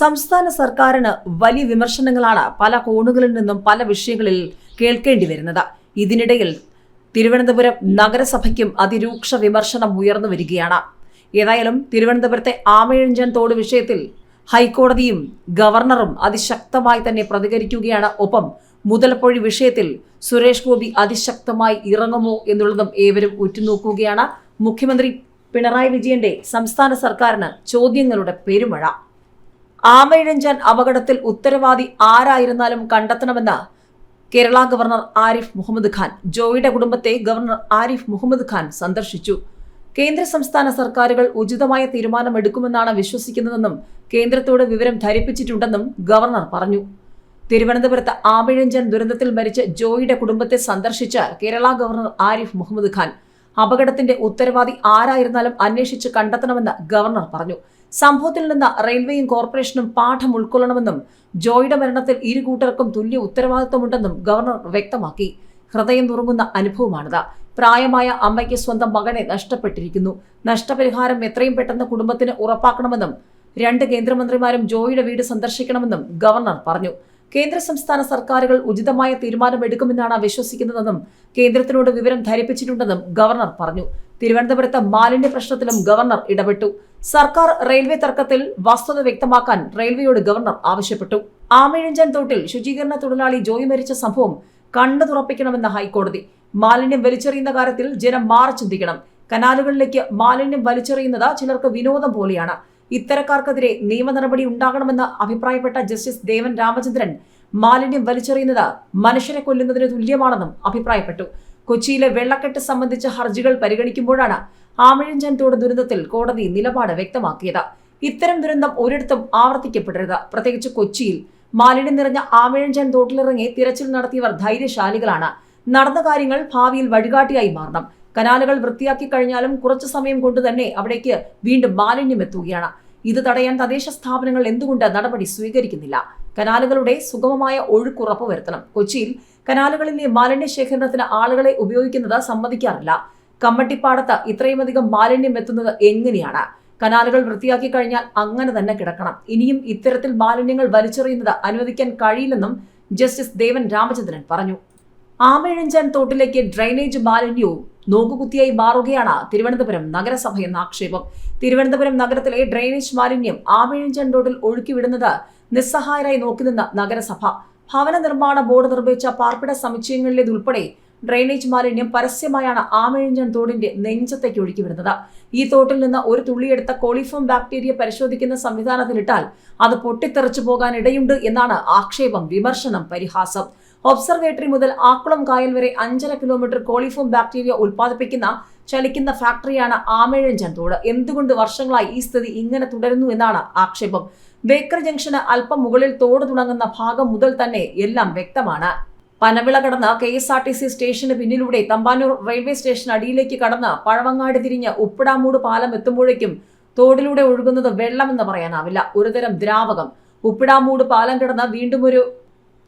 സംസ്ഥാന സർക്കാരിന് വലിയ വിമർശനങ്ങളാണ് പല കോണുകളിൽ നിന്നും പല വിഷയങ്ങളിൽ കേൾക്കേണ്ടി വരുന്നത്. ഇതിനിടയിൽ തിരുവനന്തപുരം നഗരസഭയ്ക്കും അതിരൂക്ഷ വിമർശനം ഉയർന്നു വരികയാണ്. ഏതായാലും തിരുവനന്തപുരത്തെ ആമയഞ്ചൻ തോട് വിഷയത്തിൽ ഹൈക്കോടതിയും ഗവർണറും അതിശക്തമായി തന്നെ പ്രതികരിക്കുകയാണ്. ഒപ്പം മുതലപ്പൊഴി വിഷയത്തിൽ സുരേഷ് ഗോപി അതിശക്തമായി ഇറങ്ങുമോ എന്നുള്ളതും ഏവരും ഉറ്റുനോക്കുകയാണ്. മുഖ്യമന്ത്രി പിണറായി വിജയന്റെ സംസ്ഥാന സർക്കാരിന് ചോദ്യങ്ങളുടെ പെരുമഴ. ആമയിഴഞ്ചാൻ അപകടത്തിൽ ഉത്തരവാദി ആരായിരുന്നാലും കണ്ടെത്തണമെന്ന് കേരള ഗവർണർ ആരിഫ് മുഹമ്മദ് ഖാൻ ജോയിയുടെ കുടുംബത്തെ ഗവർണർ ആരിഫ് മുഹമ്മദ് ഖാൻ സന്ദർശിച്ചു. കേന്ദ്ര സംസ്ഥാന സർക്കാരുകൾ ഉചിതമായ തീരുമാനമെടുക്കുമെന്നാണ് വിശ്വസിക്കുന്നതെന്നും കേന്ദ്രത്തോട് വിവരം ധരിപ്പിച്ചിട്ടുണ്ടെന്നും ഗവർണർ പറഞ്ഞു. തിരുവനന്തപുരത്ത് ആമിഴഞ്ചൻ ദുരന്തത്തിൽ മരിച്ച ജോയിയുടെ കുടുംബത്തെ സന്ദർശിച്ച കേരള ഗവർണർ ആരിഫ് മുഹമ്മദ് ഖാൻ അപകടത്തിന്റെ ഉത്തരവാദി ആരായിരുന്നാലും അന്വേഷിച്ച് കണ്ടെത്തണമെന്ന് ഗവർണർ പറഞ്ഞു. സംഭവത്തിൽ നിന്ന് റെയിൽവേയും കോർപ്പറേഷനും പാഠം ഉൾക്കൊള്ളണമെന്നും ജോയിയുടെ മരണത്തിൽ ഇരു കൂട്ടർക്കും തുല്യ ഉത്തരവാദിത്വമുണ്ടെന്നും ഗവർണർ വ്യക്തമാക്കി. ഹൃദയം തുറങ്ങുന്ന അനുഭവമാണിത്. പ്രായമായ അമ്മയ്ക്ക് സ്വന്തം മകനെ നഷ്ടപ്പെട്ടിരിക്കുന്നു. നഷ്ടപരിഹാരം എത്രയും പെട്ടെന്ന് കുടുംബത്തിന് ഉറപ്പാക്കണമെന്നും രണ്ട് കേന്ദ്രമന്ത്രിമാരും ജോയിയുടെ വീട് സന്ദർശിക്കണമെന്നും ഗവർണർ പറഞ്ഞു. കേന്ദ്ര സംസ്ഥാന സർക്കാരുകൾ ഉചിതമായ തീരുമാനമെടുക്കുമെന്നാണ് വിശ്വസിക്കുന്നതെന്നും കേന്ദ്രത്തിനോട് വിവരം ധരിപ്പിച്ചിട്ടുണ്ടെന്നും ഗവർണർ പറഞ്ഞു. തിരുവനന്തപുരത്ത് മാലിന്യ പ്രശ്നത്തിലും ഗവർണർ ഇടപെട്ടു. സർക്കാർ റെയിൽവേ തർക്കത്തിൽ വസ്തുത വ്യക്തമാക്കാൻ റെയിൽവേയോട് ഗവർണർ ആവശ്യപ്പെട്ടു. ആമയിഴഞ്ചൻ തോട്ടിൽ ശുചീകരണ തൊഴിലാളി ജോയി മരിച്ച സംഭവം കണ്ടു തുറപ്പിക്കണമെന്ന ഹൈക്കോടതി. മാലിന്യം വലിച്ചെറിയുന്ന കാര്യത്തിൽ ജനം മാറി ചിന്തിക്കണം. കനാലുകളിലേക്ക് മാലിന്യം വലിച്ചെറിയുന്നത് ചിലർക്ക് വിനോദം പോലെയാണ്. ഇത്തരക്കാർക്കെതിരെ നിയമ നടപടി ഉണ്ടാകണമെന്ന് അഭിപ്രായപ്പെട്ട ജസ്റ്റിസ് ദേവൻ രാമചന്ദ്രൻ മാലിന്യം വലിച്ചെറിയുന്നത് മനുഷ്യരെ കൊല്ലുന്നതിന് തുല്യമാണെന്നും അഭിപ്രായപ്പെട്ടു. കൊച്ചിയിലെ വെള്ളക്കെട്ട് സംബന്ധിച്ച ഹർജികൾ പരിഗണിക്കുമ്പോഴാണ് ആമിഴഞ്ചൻ തോട് ദുരന്തത്തിൽ കോടതി നിലപാട് വ്യക്തമാക്കിയത്. ഇത്തരം ദുരന്തം ഒരിടത്തും ആവർത്തിക്കപ്പെടരുത്. പ്രത്യേകിച്ച് കൊച്ചിയിൽ മാലിന്യം നിറഞ്ഞ ആമിഴഞ്ചൻ തോട്ടിലിറങ്ങി തിരച്ചിൽ നടത്തിയവർ ധൈര്യശാലികളാണ്. നടന്ന കാര്യങ്ങൾ ഭാവിയിൽ വഴികാട്ടിയായി മാറണം. കനാലുകൾ വൃത്തിയാക്കി കഴിഞ്ഞാലും കുറച്ചു സമയം കൊണ്ട് തന്നെ അവിടേക്ക് വീണ്ടും മാലിന്യം എത്തുകയാണ്. ഇത് തടയാൻ തദ്ദേശ സ്ഥാപനങ്ങൾ എന്തുകൊണ്ട് നടപടി സ്വീകരിക്കുന്നില്ല? കനാലുകളുടെ സുഗമമായ ഒഴുക്ക് ഉറപ്പുവരുത്തണം കൊച്ചിയിൽ കനാലുകളിലെ മാലിന്യ ശേഖരണത്തിന് ആളുകളെ ഉപയോഗിക്കുന്നത് സമ്മതിക്കാറില്ല. കമ്മട്ടിപ്പാടത്ത് ഇത്രയുമധികം മാലിന്യം എത്തുന്നത് എങ്ങനെയാണ്? കനാലുകൾ വൃത്തിയാക്കി കഴിഞ്ഞാൽ അങ്ങനെ തന്നെ കിടക്കണം. ഇനിയും ഇത്തരത്തിൽ മാലിന്യങ്ങൾ വലിച്ചെറിയുന്നത് അനുവദിക്കാൻ കഴിയില്ലെന്നും ജസ്റ്റിസ് ദേവൻ രാമചന്ദ്രൻ പറഞ്ഞു. ആമയിഴഞ്ചാൻ തോട്ടിലേക്ക് ഡ്രൈനേജ് മാലിന്യവും നോക്കുകുത്തിയായി മാറുകയാണ് തിരുവനന്തപുരം നഗരസഭ എന്ന ആക്ഷേപം. തിരുവനന്തപുരം നഗരത്തിലെ ഡ്രൈനേജ് മാലിന്യം ആമയിഴഞ്ചാൻ തോട്ടിൽ ഒഴുക്കിവിടുന്നത് നിസ്സഹായരായി നോക്കിനിന്ന നഗരസഭ. ഭവന നിർമ്മാണ ബോർഡ് നിർമ്മിച്ച പാർപ്പിട സമുച്ചയങ്ങളിലേതുൾപ്പെടെ ഡ്രെയിനേജ് മാലിന്യം പരസ്യമായാണ് ആമയിഴഞ്ചൻ തോടിന്റെ നെഞ്ചത്തേക്ക് ഒഴുക്കിവിടുന്നത് ഈ തോട്ടിൽ നിന്ന് ഒരു തുള്ളിയെടുത്ത കോളിഫോം ബാക്ടീരിയ പരിശോധിക്കുന്ന സംവിധാനത്തിലിട്ടാൽ അത് പൊട്ടിത്തെറിച്ചു പോകാൻ ഇടയുണ്ട് എന്നാണ് ആക്ഷേപം വിമർശനം പരിഹാസം. ഒബ്സർവേറ്ററി മുതൽ ആക്കുളം കായൽ വരെ അഞ്ചര കിലോമീറ്റർ കോളിഫോം ബാക്ടീരിയ ഉൽപ്പാദിപ്പിക്കുന്ന ചലിക്കുന്ന ഫാക്ടറിയാണ് ആമേഴഞ്ചൻ തോട്. എന്തുകൊണ്ട് വർഷങ്ങളായി ഈ സ്ഥിതി ഇങ്ങനെ തുടരുന്നു എന്നാണ് ആക്ഷേപം. ബേക്കർ ജംഗ്ഷന് അല്പം മുകളിൽ തോട് തുടങ്ങുന്ന ഭാഗം മുതൽ തന്നെ എല്ലാം വ്യക്തമാണ്. പനവിള കടന്ന് K S R T C station പിന്നിലൂടെ Thampanoor railway station അടിയിലേക്ക് കടന്ന് പഴവങ്ങാട് തിരിഞ്ഞ് ഉപ്പിടാമൂട് പാലം എത്തുമ്പോഴേക്കും തോടിലൂടെ ഒഴുകുന്നത് വെള്ളമെന്ന് പറയാനാവില്ല. ഒരുതരം ദ്രാവകം. ഉപ്പിടാമൂട് പാലം കിടന്ന് വീണ്ടും ഒരു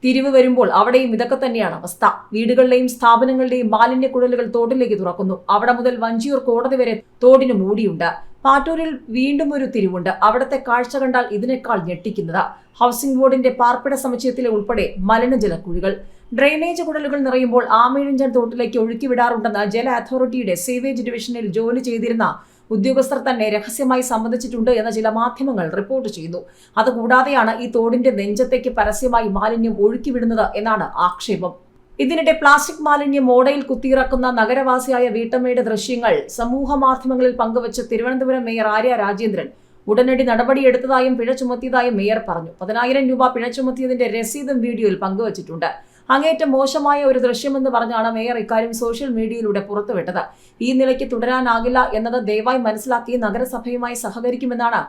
തിരിവ് വരുമ്പോൾ അവിടെയും ഇതൊക്കെ തന്നെയാണ് അവസ്ഥ. വീടുകളുടെയും സ്ഥാപനങ്ങളുടെയും മാലിന്യ കുഴലുകൾ തോട്ടിലേക്ക് തുറക്കുന്നു. അവിടെ മുതൽ വഞ്ചിയൂർ കോടതി വരെ തോടിന് മൂടിയുണ്ട്. പാറ്റൂരിൽ വീണ്ടും ഒരു തിരിവുണ്ട്. അവിടത്തെ കാഴ്ച കണ്ടാൽ ഇതിനേക്കാൾ ഞെട്ടിക്കുന്നത്. ഹൗസിംഗ് ബോർഡിന്റെ പാർപ്പിട സമുച്ചയത്തിലെ ഉൾപ്പെടെ മലിനജല കുഴികൾ ഡ്രെയിനേജ് കുടലുകൾ നിറയുമ്പോൾ ആമയിഴഞ്ചൻ തോട്ടിലേക്ക് ഒഴുക്കിവിടാറുണ്ടെന്ന് ജല അതോറിറ്റിയുടെ സീവേജ് ഡിവിഷനിൽ ജോലി ചെയ്തിരുന്ന ഉദ്യോഗസ്ഥർ തന്നെ രഹസ്യമായി സംബന്ധിച്ചിട്ടുണ്ട് എന്ന് ചില മാധ്യമങ്ങൾ റിപ്പോർട്ട് ചെയ്യുന്നു. അതുകൂടാതെയാണ് ഈ തോടിന്റെ നെഞ്ചത്തേക്ക് പരസ്യമായി മാലിന്യം ഒഴുക്കിവിടുന്നത് എന്നാണ് ആക്ഷേപം. ഇതിനിടെ പ്ലാസ്റ്റിക് മാലിന്യം ഓടയിൽ കുത്തിയിറക്കുന്ന നഗരവാസിയായ വീട്ടമ്മയുടെ ദൃശ്യങ്ങൾ സമൂഹ മാധ്യമങ്ങളിൽ പങ്കുവച്ച് തിരുവനന്തപുരം മേയർ ആര്യ രാജേന്ദ്രൻ ഉടനടി നടപടിയെടുത്തതായും പിഴ ചുമത്തിയതായും മേയർ പറഞ്ഞു. പതിനായിരം രൂപ പിഴ ചുമത്തിയതിന്റെ രസീതും വീഡിയോയിൽ പങ്കുവച്ചിട്ടുണ്ട്. അങ്ങേറ്റം മോശമായ ഒരു ദൃശ്യമെന്ന് പറഞ്ഞാണ് മേയർ ഇക്കാര്യം സോഷ്യൽ മീഡിയയിലൂടെ പുറത്തുവിട്ടത്. ഈ നിലയ്ക്ക് തുടരാനാകില്ല എന്നത് ദയവായി മനസ്സിലാക്കി നഗരസഭയുമായി സഹകരിക്കുമെന്നാണ്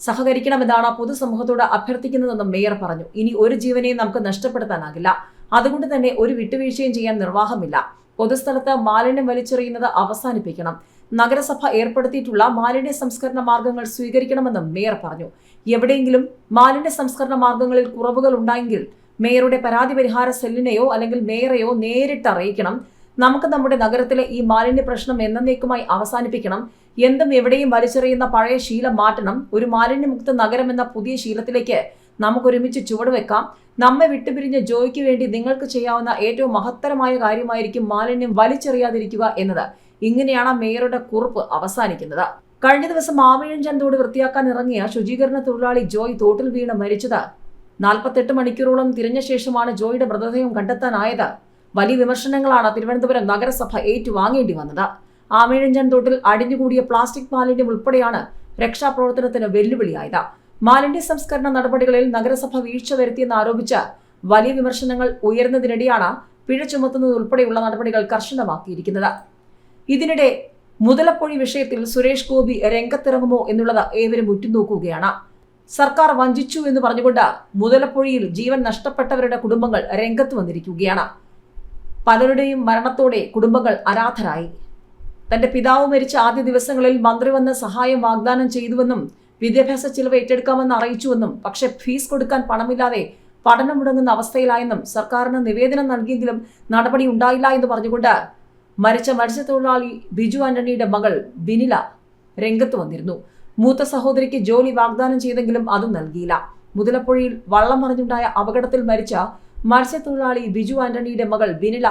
സഹകരിക്കണമെന്നാണ് പൊതുസമൂഹത്തോട് അഭ്യർത്ഥിക്കുന്നതെന്നും മേയർ പറഞ്ഞു. ഇനി ഒരു ജീവനെയും നമുക്ക് നഷ്ടപ്പെടുത്താനാകില്ല. അതുകൊണ്ട് തന്നെ ഒരു വിട്ടുവീഴ്ചയും ചെയ്യാൻ നിർവാഹമില്ല. പൊതുസ്ഥലത്ത് മാലിന്യം വലിച്ചെറിയുന്നത് അവസാനിപ്പിക്കണം. നഗരസഭ ഏർപ്പെടുത്തിയിട്ടുള്ള മാലിന്യ സംസ്കരണ മാർഗങ്ങൾ സ്വീകരിക്കണമെന്നും മേയർ പറഞ്ഞു. എവിടെയെങ്കിലും മാലിന്യ സംസ്കരണ മാർഗങ്ങളിൽ കുറവുകൾ ഉണ്ടായെങ്കിൽ മേയറുടെ പരാതി പരിഹാര സെല്ലിനെയോ അല്ലെങ്കിൽ മേയറെയോ നേരിട്ട് അറിയിക്കണം. നമുക്ക് നമ്മുടെ നഗരത്തിലെ ഈ മാലിന്യ പ്രശ്നം എന്നേക്കുമായി അവസാനിപ്പിക്കണം. എന്തും എവിടെയും വലിച്ചെറിയുന്ന പഴയ ശീലം മാറ്റണം. ഒരു മാലിന്യമുക്ത നഗരം എന്ന പുതിയ ശീലത്തിലേക്ക് നമുക്കൊരുമിച്ച് ചുവടുവെക്കാം നമ്മെ വിട്ടുപിരിഞ്ഞ ജോയ്ക്ക് വേണ്ടി നിങ്ങൾക്ക് ചെയ്യാവുന്ന ഏറ്റവും മഹത്തരമായ കാര്യമായിരിക്കും മാലിന്യം വലിച്ചെറിയാതിരിക്കുക എന്നത്. ഇങ്ങനെയാണ് മേയറുടെ കുറിപ്പ് അവസാനിക്കുന്നത്. കഴിഞ്ഞ ദിവസം മാവിഴഞ്ചൻ തോട് വൃത്തിയാക്കാൻ ഇറങ്ങിയ ശുചീകരണ തൊഴിലാളി ജോയ് തോട്ടിൽ വീണ് മരിച്ചത് നാൽപ്പത്തെട്ട് മണിക്കൂറോളം തിരഞ്ഞ ശേഷമാണ് ജോയിയുടെ മൃതദേഹം കണ്ടെത്താനായത്. വലിയ വിമർശനങ്ങളാണ് തിരുവനന്തപുരം നഗരസഭ ഏറ്റുവാങ്ങേണ്ടി വന്നത്. ആമേഴഞ്ചൻ തോട്ടിൽ അടിഞ്ഞുകൂടിയ പ്ലാസ്റ്റിക് മാലിന്യം ഉൾപ്പെടെയാണ് രക്ഷാപ്രവർത്തനത്തിന് വെല്ലുവിളിയായത്. മാലിന്യ സംസ്കരണ നടപടികളിൽ നഗരസഭ വീഴ്ച വരുത്തിയെന്ന് ആരോപിച്ച് വലിയ വിമർശനങ്ങൾ ഉയർന്നതിനിടെയാണ് പിഴ ചുമത്തുന്നത് ഉൾപ്പെടെയുള്ള നടപടികൾ കർശനമാക്കിയിരിക്കുന്നത്. ഇതിനിടെ മുതലപ്പൊഴി വിഷയത്തിൽ സുരേഷ് ഗോപി രംഗത്തിറങ്ങുമോ എന്നുള്ളത് ഏവരും ഉറ്റുനോക്കുകയാണ്. സർക്കാർ വഞ്ചിച്ചു എന്ന് പറഞ്ഞുകൊണ്ട് മുതലപ്പുഴയിൽ ജീവൻ നഷ്ടപ്പെട്ടവരുടെ കുടുംബങ്ങൾ രംഗത്ത് വന്നിരിക്കുകയാണ്. പലരുടെയും മരണത്തോടെ കുടുംബങ്ങൾ അനാഥരായി. തന്റെ പിതാവ് മരിച്ച ആദ്യ ദിവസങ്ങളിൽ മന്ത്രി വന്ന് സഹായം വാഗ്ദാനം ചെയ്തുവെന്നും വിദ്യാഭ്യാസ ചിലവ് ഏറ്റെടുക്കാമെന്ന് അറിയിച്ചുവെന്നും പക്ഷേ ഫീസ് കൊടുക്കാൻ പണമില്ലാതെ പഠനം മുടങ്ങുന്ന അവസ്ഥയിലായെന്നും സർക്കാരിന് നിവേദനം നൽകിയെങ്കിലും നടപടി ഉണ്ടായില്ല എന്ന് പറഞ്ഞുകൊണ്ട് മരിച്ച മത്സ്യത്തൊഴിലാളി ബിജു ആന്റണിയുടെ മകൾ ബിനില രംഗത്ത് വന്നിരുന്നു. മൂത്ത സഹോദരിക്ക് ജോലി വാഗ്ദാനം ചെയ്തെങ്കിലും അത് നൽകിയില്ല. മുതലപ്പുഴയിൽ വള്ളം മറിഞ്ഞുണ്ടായ അപകടത്തിൽ മരിച്ച മത്സ്യത്തൊഴിലാളി ബിജു ആന്റണിയുടെ മകൾ ബിനില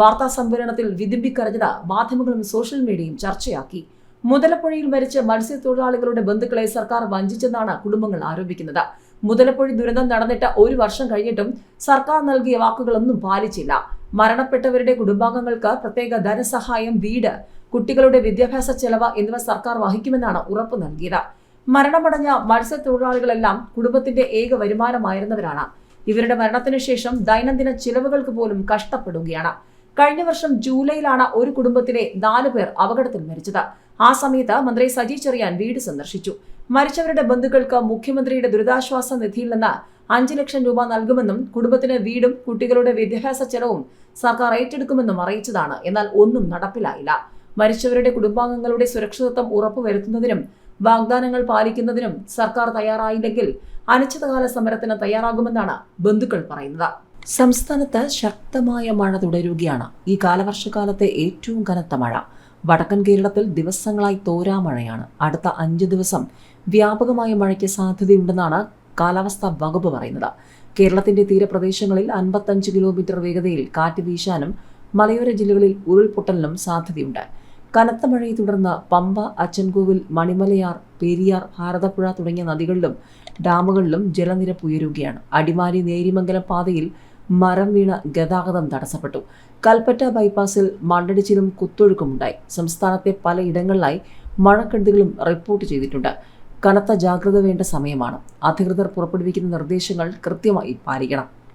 വാർത്താ സമ്മേളനത്തിൽ വിതുമ്പിക്കരഞ്ഞത് മാധ്യമങ്ങളും സോഷ്യൽ മീഡിയയും ചർച്ചയാക്കി. മുതലപ്പുഴയിൽ മരിച്ച മത്സ്യത്തൊഴിലാളികളുടെ ബന്ധുക്കളെ സർക്കാർ വഞ്ചിച്ചെന്നാണ് കുടുംബങ്ങൾ ആരോപിക്കുന്നത്. മുതലപ്പുഴ ദുരന്തം നടന്നിട്ട് ഒരു വർഷം കഴിഞ്ഞിട്ടും സർക്കാർ നൽകിയ വാക്കുകളൊന്നും പാലിച്ചില്ല. മരണപ്പെട്ടവരുടെ കുടുംബാംഗങ്ങൾക്ക് പ്രത്യേക ധനസഹായം വീട് കുട്ടികളുടെ വിദ്യാഭ്യാസ ചെലവ് എന്നിവ സർക്കാർ വഹിക്കുമെന്നാണ് ഉറപ്പ് നൽകിയത്. മരണമടഞ്ഞ മത്സ്യത്തൊഴിലാളികളെല്ലാം കുടുംബത്തിന്റെ ഏക വരുമാനമായിരുന്നവരാണ്. ഇവരുടെ മരണത്തിനു ശേഷം ദൈനംദിന ചിലവുകൾക്ക് പോലും കഷ്ടപ്പെടുകയാണ്. കഴിഞ്ഞ വർഷം ജൂലൈയിലാണ് ഒരു കുടുംബത്തിലെ നാലു പേർ അപകടത്തിൽ മരിച്ചത്. ആ സമയത്ത് മന്ത്രി സജി ചെറിയാൻ വീട് സന്ദർശിച്ചു. മരിച്ചവരുടെ ബന്ധുക്കൾക്ക് മുഖ്യമന്ത്രിയുടെ ദുരിതാശ്വാസ നിധിയിൽ നിന്ന് അഞ്ചു ലക്ഷം രൂപ നൽകുമെന്നും കുടുംബത്തിന് വീടും കുട്ടികളുടെ വിദ്യാഭ്യാസ ചെലവും സർക്കാർ ഏറ്റെടുക്കുമെന്നും അറിയിച്ചതാണ്. എന്നാൽ ഒന്നും നടപ്പിലായില്ല. മരിച്ചവരുടെ കുടുംബാംഗങ്ങളുടെ സുരക്ഷിതത്വം ഉറപ്പുവരുത്തുന്നതിനും വാഗ്ദാനങ്ങൾ പാലിക്കുന്നതിനും സർക്കാർ തയ്യാറായില്ലെങ്കിൽ അനിശ്ചിതകാല സമരത്തിന് തയ്യാറാകുമെന്നാണ് ബന്ധുക്കൾ പറയുന്നത്. സംസ്ഥാനത്ത് ശക്തമായ മഴ തുടരുകയാണ്. ഈ കാലവർഷക്കാലത്തെ ഏറ്റവും കനത്ത മഴ. വടക്കൻ കേരളത്തിൽ ദിവസങ്ങളായി തോരാ മഴയാണ്. അടുത്ത അഞ്ച് ദിവസം വ്യാപകമായ മഴയ്ക്ക് സാധ്യതയുണ്ടെന്നാണ് കാലാവസ്ഥാ വകുപ്പ് പറയുന്നത്. കേരളത്തിന്റെ തീരപ്രദേശങ്ങളിൽ അൻപത്തഞ്ച് കിലോമീറ്റർ വേഗതയിൽ കാറ്റ് വീശാനും മലയോര ജില്ലകളിൽ ഉരുൾപൊട്ടലിനും സാധ്യതയുണ്ട്. കനത്ത മഴയെ തുടർന്ന് പമ്പ അച്ചൻകോവിൽ മണിമലയാർ പെരിയാർ ഭാരതപ്പുഴ തുടങ്ങിയ നദികളിലും ഡാമുകളിലും ജലനിരപ്പ് ഉയരുകയാണ്. അടിമാലി നേരിമംഗലം പാതയിൽ മരം വീണ ഗതാഗതം തടസ്സപ്പെട്ടു. കൽപ്പറ്റ ബൈപ്പാസിൽ മണ്ണിടിച്ചിലും കുത്തൊഴുക്കുമുണ്ടായി. സംസ്ഥാനത്തെ പലയിടങ്ങളിലായി മഴക്കെടുതികളും റിപ്പോർട്ട് ചെയ്തിട്ടുണ്ട്. കനത്ത ജാഗ്രത വേണ്ട സമയമാണ്. അധികൃതർ പുറപ്പെടുവിക്കുന്ന നിർദ്ദേശങ്ങൾ കൃത്യമായി പാലിക്കണം.